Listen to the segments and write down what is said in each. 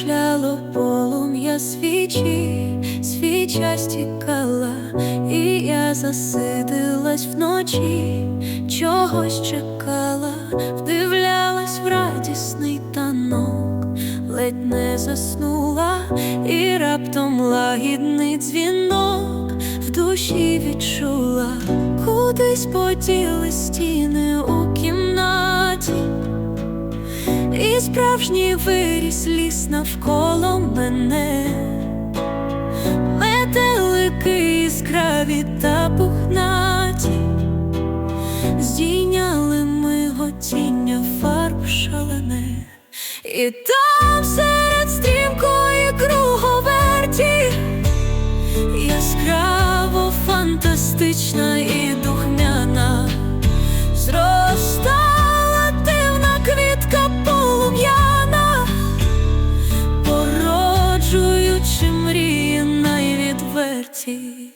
кружляло полум'я свічі, свіча стікала, і я засидилась вночі, чогось чекала, вдивлялась в радісний танок, ледь не заснула, і раптом лагідний дзвінок в душі відчула, кудись поділи стіни у кімнаті. І справжній виріс ліс навколо мене, метелики яскраві та пухнаті, здійняли миготіння фарб шалене, і там серед стрімкої круговерті яскраво фантастична і найвідверті.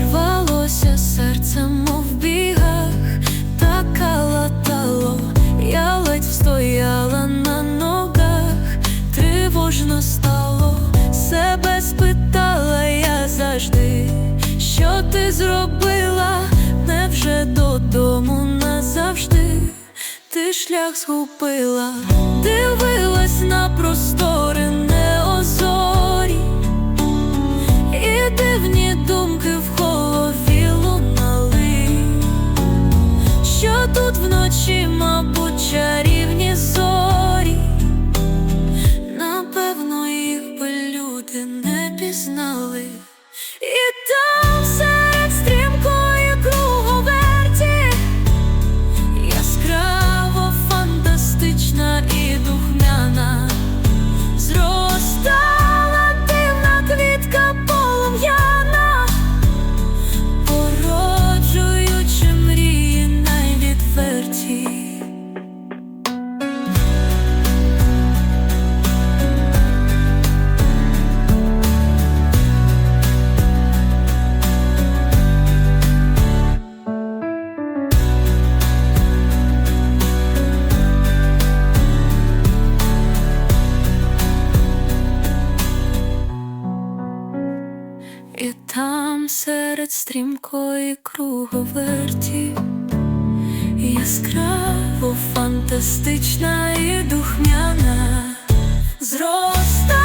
Рвалося серце, мов в бігах, та калатало, я ледь встояла на ногах, тривожно стало, себе спитала я завжди, що ти зробила, невже додому назавжди? Ти шлях згубила, дивилась не пізнали, і там Серед стрімкої круговерті, яскраво фантастична і духмяна зроста.